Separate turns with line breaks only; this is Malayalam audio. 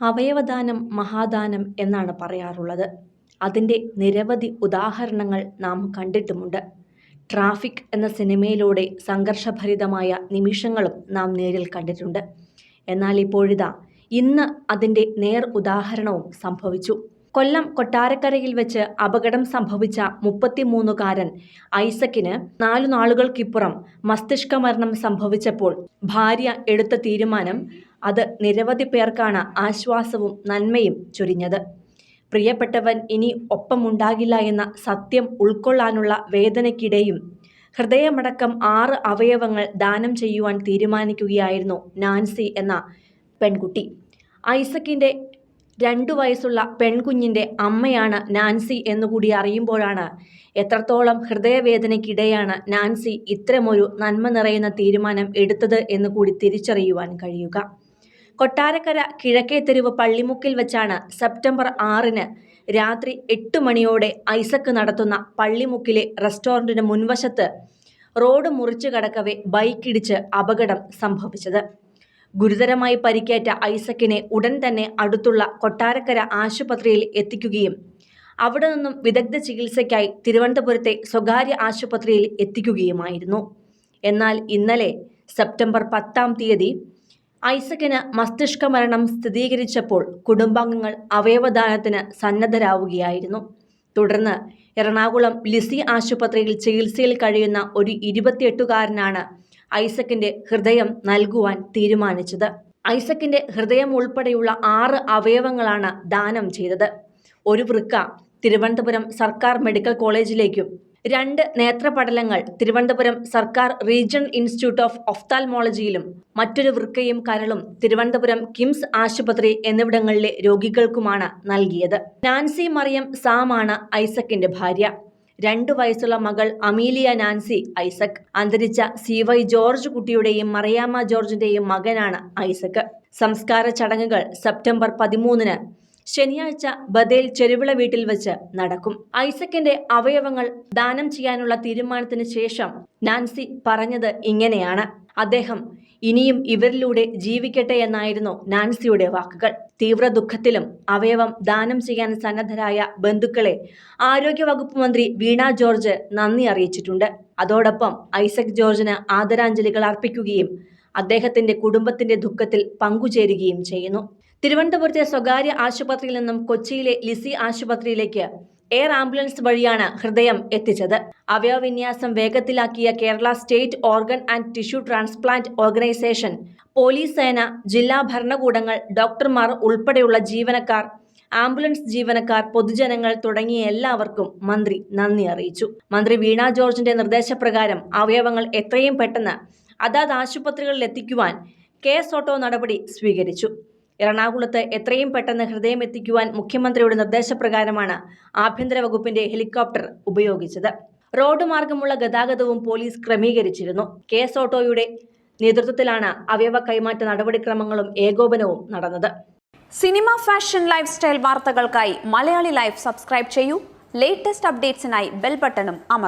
അവയവദാനം മഹാദാനം എന്നാണ് പറയാറുള്ളത്. അതിന്റെ നിരവധി ഉദാഹരണങ്ങൾ നാം കണ്ടിട്ടുമുണ്ട്. ട്രാഫിക് എന്ന സിനിമയിലൂടെ സംഘർഷഭരിതമായ നിമിഷങ്ങളും നാം നേരിൽ കണ്ടിട്ടുണ്ട്. എന്നാൽ ഇപ്പോഴിതാ ഇന്ന് അതിന്റെ നേർ ഉദാഹരണവും സംഭവിച്ചു. കൊല്ലം കൊട്ടാരക്കരയിൽ വെച്ച് അപകടം സംഭവിച്ച മുപ്പത്തിമൂന്നുകാരൻ ഐസക്കിന് നാലു നാളുകൾക്കിപ്പുറം മസ്തിഷ്ക മരണം സംഭവിച്ചപ്പോൾ ഭാര്യ എടുത്ത തീരുമാനം അത് നിരവധി പേർക്കാണ് ആശ്വാസവും നന്മയും ചൊരിഞ്ഞത്. പ്രിയപ്പെട്ടവൻ ഇനി ഒപ്പമുണ്ടാകില്ല എന്ന സത്യം ഉൾക്കൊള്ളാനുള്ള വേദനയ്ക്കിടെയും ഹൃദയമടക്കം ആറ് അവയവങ്ങൾ ദാനം ചെയ്യുവാൻ തീരുമാനിക്കുകയായിരുന്നു നാൻസി എന്ന പെൺകുട്ടി. ഐസക്കിന്റെ രണ്ടു വയസ്സുള്ള പെൺകുഞ്ഞിന്റെ അമ്മയാണ് നാൻസി എന്നുകൂടി അറിയുമ്പോഴാണ് എത്രത്തോളം ഹൃദയവേദനയ്ക്കിടെയാണ് നാൻസി ഇത്തരമൊരു നന്മ നിറയുന്ന തീരുമാനം എടുത്തത് എന്നുകൂടി തിരിച്ചറിയുവാൻ കഴിയുക. കൊട്ടാരക്കര കിഴക്കേ തെരുവ് പള്ളിമുക്കിൽ വെച്ചാണ് സെപ്റ്റംബർ ആറിന് രാത്രി എട്ട് മണിയോടെ ഐസക്ക് നടത്തുന്ന പള്ളിമുക്കിലെ റെസ്റ്റോറന്റിന് മുൻവശത്ത് റോഡ് മുറിച്ചു കടക്കവേ ബൈക്കിടിച്ച് അപകടം സംഭവിച്ചത്. ഗുരുതരമായി പരിക്കേറ്റ ഐസക്കിനെ ഉടൻ തന്നെ അടുത്തുള്ള കൊട്ടാരക്കര ആശുപത്രിയിൽ എത്തിക്കുകയും അവിടെ നിന്നും വിദഗ്ധ ചികിത്സയ്ക്കായി തിരുവനന്തപുരത്തെ സ്വകാര്യ ആശുപത്രിയിൽ എത്തിക്കുകയുമായിരുന്നു. എന്നാൽ ഇന്നലെ സെപ്റ്റംബർ പത്താം തീയതി ഐസക്കിന് മസ്തിഷ്ക മരണം സ്ഥിരീകരിച്ചപ്പോൾ കുടുംബാംഗങ്ങൾ അവയവദാനത്തിന് സന്നദ്ധരാവുകയായിരുന്നു. തുടർന്ന് എറണാകുളം ലിസി ആശുപത്രിയിൽ ചികിത്സയിൽ കഴിയുന്ന ഒരു ഇരുപത്തിയെട്ടുകാരനാണ് ഐസക്കിന്റെ ഹൃദയം നൽകുവാൻ തീരുമാനിച്ചത്. ഐസക്കിന്റെ ഹൃദയം ഉൾപ്പെടെയുള്ള ആറ് അവയവങ്ങളാണ് ദാനം ചെയ്തത്. ഒരു വൃക്ക തിരുവനന്തപുരം സർക്കാർ മെഡിക്കൽ കോളേജിലേക്കും രണ്ട് നേത്രപടലങ്ങൾ തിരുവനന്തപുരം സർക്കാർ റീജിയണൽ ഇൻസ്റ്റിറ്റ്യൂട്ട് ഓഫ് ഒഫ്താൽമോളജിയിലും മറ്റൊരു വൃക്കയും കരളും തിരുവനന്തപുരം കിംസ് ആശുപത്രി എന്നിവിടങ്ങളിലെ രോഗികൾക്കുമാണ് നൽകിയത്. നാൻസി മറിയം സാമാണ് ഐസക്കിന്റെ ഭാര്യ. രണ്ടു വയസ്സുള്ള മകൾ അമീലിയ നാൻസി ഐസക്. അന്തരിച്ച സി വൈ ജോർജ് കുട്ടിയുടെയും മറിയാമ്മ ജോർജിന്റെയും മകനാണ് ഐസക്. സംസ്കാര ചടങ്ങുകൾ സെപ്റ്റംബർ പതിമൂന്നിന് ശനിയാഴ്ച ബദേൽ ചെരുവിള വീട്ടിൽ വെച്ച് നടക്കും. ഐസക്കിന്റെ അവയവങ്ങൾ ദാനം ചെയ്യാനുള്ള തീരുമാനത്തിന് ശേഷം നാൻസി പറഞ്ഞത് ഇങ്ങനെയാണ്. അദ്ദേഹം ഇനിയും ഇവരിലൂടെ ജീവിക്കട്ടെ എന്നായിരുന്നു നാൻസിയുടെ വാക്കുകൾ. തീവ്ര ദുഃഖത്തിലും അവയവം ദാനം ചെയ്യാൻ സന്നദ്ധരായ ബന്ധുക്കളെ ആരോഗ്യവകുപ്പ് മന്ത്രി വീണ ജോർജ് നന്ദി അറിയിച്ചിട്ടുണ്ട്. അതോടൊപ്പം ഐസക് ജോർജിന് ആദരാഞ്ജലികൾ അർപ്പിക്കുകയും അദ്ദേഹത്തിന്റെ കുടുംബത്തിന്റെ ദുഃഖത്തിൽ പങ്കുചേരുകയും ചെയ്യുന്നു. തിരുവനന്തപുരത്തെ സ്വകാര്യ ആശുപത്രിയിൽ നിന്നും കൊച്ചിയിലെ ലിസി ആശുപത്രിയിലേക്ക് എയർ ആംബുലൻസ് വഴിയാണ് ഹൃദയം എത്തിച്ചത്. അവയവവിന്യാസം വേഗത്തിലാക്കിയ Kerala state organ and tissue transplant organisation police സേന ജില്ലാ ഭരണകൂടങ്ങൾ ഡോക്ടർമാർ ഉൾപ്പെടെയുള്ള ജീവനക്കാർ ആംബുലൻസ് ജീവനക്കാർ പൊതുജനങ്ങൾ തുടങ്ങിയ എല്ലാവർക്കും മന്ത്രി നന്ദി അറിയിച്ചു. മന്ത്രി വീണ ജോർജിന്റെ നിർദ്ദേശപ്രകാരം അവയവങ്ങൾ എത്രയും പെട്ടെന്ന് അതാത് ആശുപത്രികളിൽ എത്തിക്കുവാൻ കേസ് ഓട്ടോ നടപടി സ്വീകരിച്ചു. എറണാകുളത്ത് എത്രയും പെട്ടെന്ന് ഹൃദയം എത്തിക്കുവാൻ മുഖ്യമന്ത്രിയുടെ നിർദ്ദേശപ്രകാരമാണ് ആഭ്യന്തര വകുപ്പിന്റെ ഹെലികോപ്റ്റർ ഉപയോഗിച്ചത്. റോഡ് മാർഗമുള്ള ഗതാഗതവും പോലീസ് ക്രമീകരിച്ചിരുന്നു. കെ എസ് ഓട്ടോയുടെ നേതൃത്വത്തിലാണ് അവയവ കൈമാറ്റ നടപടിക്രമങ്ങളും ഏകോപനവും നടന്നത്.
സിനിമ ഫാഷൻ ലൈഫ് സ്റ്റൈൽ വാർത്തകൾക്കായി മലയാളി ലൈഫ് സബ്സ്ക്രൈബ് ചെയ്യൂ. ലേറ്റസ്റ്റ് അപ്ഡേറ്റ്സിനായി ബെൽ ബട്ടണും അമർ